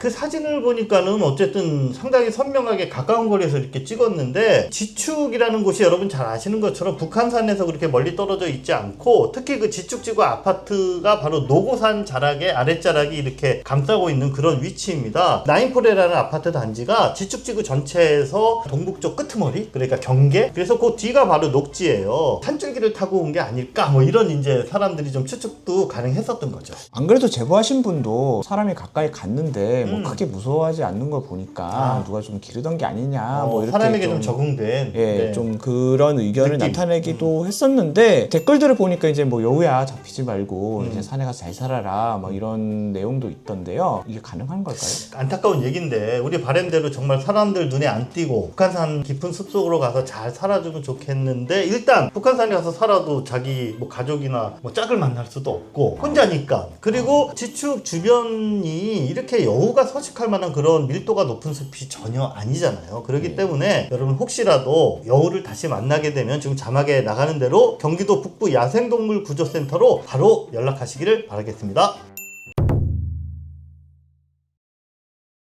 그 사진을 보니까는 어쨌든 상당히 선명하게 가까운 거리에서 이렇게 찍었는데 지축이라는 곳이 여러분 잘 아시는 것처럼 북한산에서 그렇게 멀리 떨어져 있지 않고 특히 그 지축지구 아파트가 바로 노고산 자락의 아랫자락이 이렇게 감싸고 있는 그런 위치입니다. 나인포레라는 아파트 단지가 지축지구 전체에서 동북쪽 끄트머리 그러니까 경계 그래서 그 뒤가 바로 녹지예요. 산줄기를 타고 온 게 아닐까 뭐 이런 이제 사람들이 좀 추측도 가능했었던 거죠. 안 그래도 제보하신 분도 사람이 가까이 갔는데 뭐 음. 크게 무서워하지 않는 걸 보니까 아. 누가 좀 기르던 게 아니냐 어, 뭐 이렇게 사람에게 좀, 적응된 예, 네. 좀 그런 의견을 느낌. 음. 나타내기도 했었는데 댓글들을 보니까 이제 뭐 여우야 잡히지 말고 음. 이제 산에 가서 잘 살아라 막 이런 내용도 있던데요. 이게 가능한 걸까요? 안타까운 얘기인데 우리 바램대로 정말 사람들 눈에 안 띄고 북한산 깊은 숲속으로 가서 잘 살아주면 좋겠는데 일단 북한산에 가서 살아도 자기 뭐 가족이나 뭐 짝을 만날 수도 없고 혼자니까 그리고 지축 주변이 이렇게 여우가 서식할 만한 그런 밀도가 높은 숲이 전혀 아니잖아요 그렇기 때문에 여러분 혹시라도 여우를 다시 만나게 되면 지금 자막에 나가는 대로 경기도 북부 야생동물 구조센터로 바로 연락하시기를 바라겠습니다.